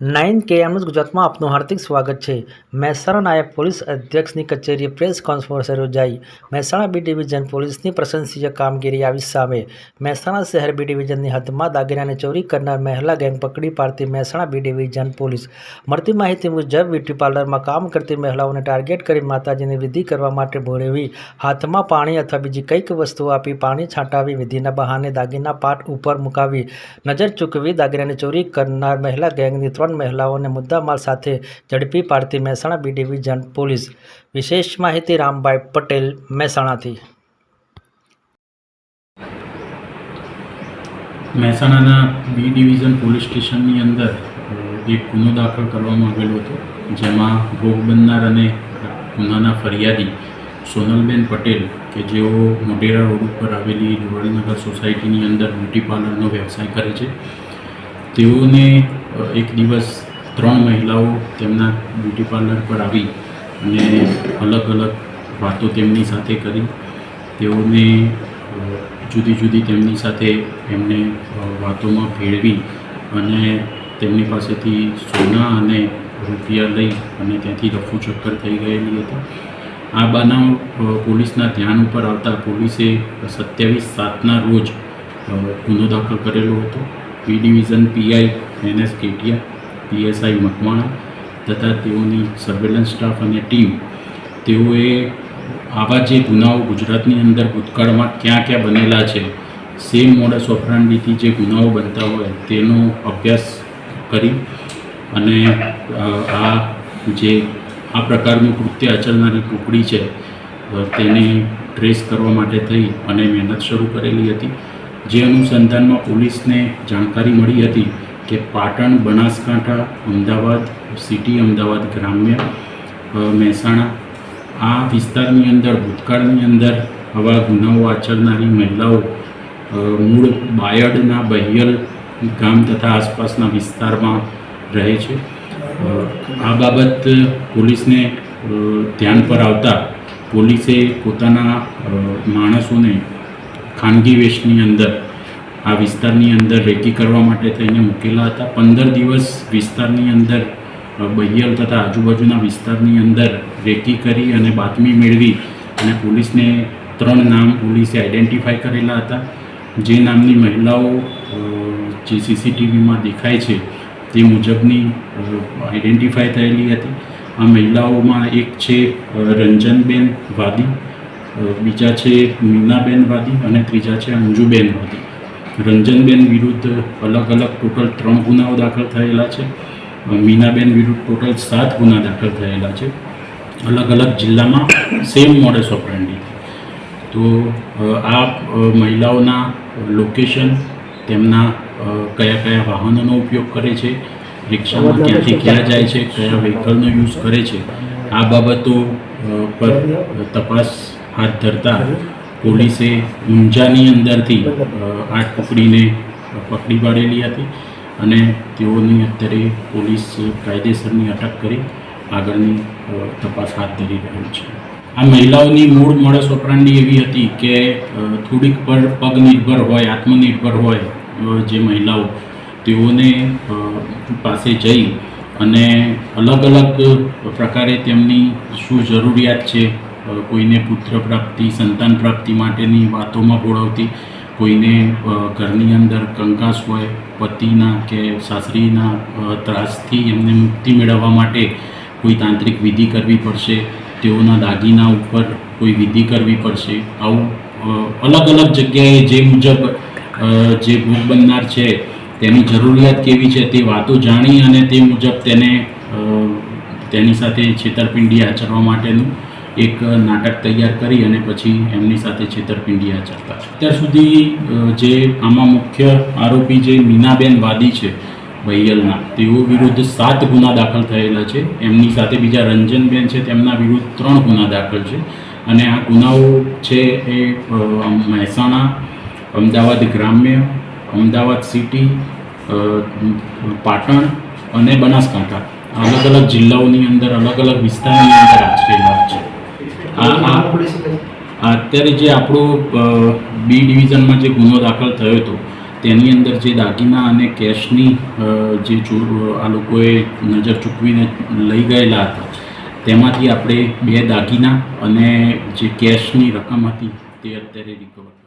Nine KMS ગુજરાતમાં આપનું હાર્દિક સ્વાગત છે. મહેસાણા નાયબ પોલીસ અધ્યક્ષની કચેરીએ પ્રેસ કોન્ફરન્સ યોજાઈ. મહેસાણા બી ડિવિઝન પોલીસની પ્રશંસીય કામગીરી આવી સામે મહેસાણા શહેર બી ડિવિઝનની હદમાં દાગીનાની ચોરી કરનાર મહિલા ગેંગ પકડી પાડતી મહેસાણા બી ડિવિઝન પોલીસ. મળતી માહિતી મુજબ બ્યુટી પાર્લરમાં કામ કરતી મહિલાઓને ટાર્ગેટ કરી માતાજીની વિધિ કરવા માટે ભોળવી હાથમાં પાણી અથવા બીજી કંઈક વસ્તુઓ આપી પાણી છાંટાવી વિધિના બહાને દાગીના પાટ ઉપર મુકાવી નજર ચૂકવી દાગીનાની ચોરી કરનાર મહિલા ગેંગની ત્રણ મહિલાઓને મુદ્દામાલ સાથે ઝડપી પાડતી મહેસાણા બી ડિવિઝન પોલીસ. વિશેષ માહિતી રામભાઈ પટેલ મહેસાણાથી. મહેસાણાના બી ડિવિઝન પોલીસ સ્ટેશનની અંદર એક ગુનો દાખલ કરવામાં આવેલો હતો, જેમાં ભોગ બનનાર અને ગુનાના ફરિયાદી સોનલબેન પટેલ કે જેઓ મોઢેરા રોડ ઉપર આવેલી વડનગર સોસાયટીની અંદર બ્યુટી પાર્લરનો વ્યવસાય કરે છે. તેઓને એક દિવસ ત્રણ મહિલાઓ તેમના બ્યુટી પાર્લર પર આવી અને અલગ અલગ વાતો તેમની સાથે કરી. તેઓને જુદી જુદી તેમની સાથે એમને વાતોમાં ભેળવી અને તેમની પાસેથી સોના અને રૂપિયા લઈ અને ત્યાંથી રફુ ચક્કર થઈ ગયેલી હતી. આ બનાવ પોલીસના ધ્યાન ઉપર આવતા પોલીસે સત્યાવીસ સાતના રોજ ગુનો દાખલ કરેલો હતો. B division PI N S Ketiya PSI Makwana તથા તેઓની સર્વેલન્સ સ્ટાફ અને ટીમ તેઓએ આવા જે ગુનાઓ ગુજરાતની અંદર ભૂતકાળમાં ક્યાં ક્યાં બનેલા છે સેમ મોડસ ઓફરાંડીથી જે ગુનાઓ બનતા હોય તેનો અભ્યાસ કરી અને આ જે, આ પ્રકારનું કૃત્ય આચરનારી ટુકડી છે તેને ટ્રેસ કરવા માટે થઈ અને મહેનત શરૂ કરેલી હતી. જે અનુસંધાનમાં પોલીસને જાણકારી મળી હતી કે પાટણ, બનાસકાંઠા, અમદાવાદ, સિટી અમદાવાદ, ગ્રામ્ય મહેસાણા, આ વિસ્તારની અંદર, ભૂતકાળની અંદર આવા ગુનાઓ આચરનારી મહિલાઓ મૂળ બાયડના બહિયલ ગામ તથા આસપાસના વિસ્તારમાં રહે છે. આ બાબત પોલીસને ધ્યાન પર આવતા પોલીસે પોતાના માણસોને ખાનગી વેશની અંદર આ વિસ્તારની અંદર રેકી કરવા માટે થઈને મૂકેલા હતા. પંદર દિવસ વિસ્તારની અંદર બહિયલ તથા આજુબાજુના વિસ્તારની અંદર રેકી કરી અને બાતમી મેળવી અને પોલીસને ત્રણ નામ પોલીસે આઈડેન્ટિફાઈ કરેલા હતા. જે નામની મહિલાઓ જે સીસીટીવીમાં દેખાય છે તે મુજબની આઈડેન્ટિફાઈ થયેલી હતી. આ મહિલાઓમાં એક છે રંજનબેન વાદી બીજા છે મીનાબેન વાદી અને ત્રીજા છે અંજુબેન વાદી. રંજનબેન વિરુદ્ધ અલગ અલગ ટોટલ ત્રણ ગુનાઓ દાખલ થયેલા છે. મીનાબેન વિરુદ્ધ ટોટલ સાત ગુના દાખલ થયેલા છે. અલગ અલગ જિલ્લામાં સેમ મોડેસ ઓપરેન્ડી તો આ મહિલાઓના લોકેશન તેમના કયા કયા વાહનોનો ઉપયોગ કરે છે, રિક્ષામાં ક્યાંથી ક્યાં જાય છે, કયા વ્હીકલનો યુઝ કરે છે, આ બાબતો પર તપાસ હાથ ધરતા પોલીસે ઊંઝાની અંદરથી આઠ પકડીને પકડી પાડેલી હતી અને તેઓની અત્યારે પોલીસ કાયદેસરની અટક કરી આગળની તપાસ હાથ ધરી રહ્યું છે. આ મહિલાઓની મૂળ મોડસ ઓપરાંડી એવી હતી કે થોડીક પર પગ નિર્ભર હોય આત્મનિર્ભર હોય જે મહિલાઓ તેઓને પાસે જઈ અને અલગ અલગ પ્રકારે તેમની શું જરૂરિયાત છે કોઈને પુત્ર પ્રાપ્તિ, સંતાન પ્રાપ્તિ માટેની વાતોમાં ભોળવતી કોઈને ઘરની અંદર કંકાસ હોય, પતિના કે સાસરીના ત્રાસથી એમને મુક્તિ મેળવવા માટે કોઈ તાંત્રિક વિધિ કરવી પડશે, તેઓના દાગીના ઉપર કોઈ વિધિ કરવી પડશે, આવું અલગ અલગ જગ્યાએ જે મુજબ જે ભોગ બનનાર છે, તેની જરૂરિયાત કેવી છે તે વાતો જાણી અને તે મુજબ તેને તેની સાથે છેતરપિંડી આચરવા માટેનું એક નાટક તૈયાર કરી અને પછી એમની સાથે છેતરપિંડી આચરતા અત્યાર સુધી જે આમાં મુખ્ય આરોપી જે મીનાબેન વાદી છે વૈયલના તેઓ વિરુદ્ધ સાત ગુના દાખલ થયેલા છે. એમની સાથે બીજા રંજનબેન છે, તેમના વિરુદ્ધ ત્રણ ગુના દાખલ છે. અને આ ગુનાઓ છે એ મહેસાણા, અમદાવાદ ગ્રામ્ય, અમદાવાદ સિટી પાટણ અને બનાસકાંઠા. અલગ અલગ જિલ્લાઓની અંદર અલગ અલગ વિસ્તારની અંદર આચરેલા છે. અત્યારે જે આપણો બી ડિવિઝનમાં જે ગુનો દાખલ થયો હતો તેની અંદર જે દાગીના અને કેશની જે આ લોકોએ નજર ચૂકવીને લઈ ગયેલા હતા તેમાંથી આપણે બે દાગીના અને જે કેશની રકમ હતી તે અત્યારે રિકવર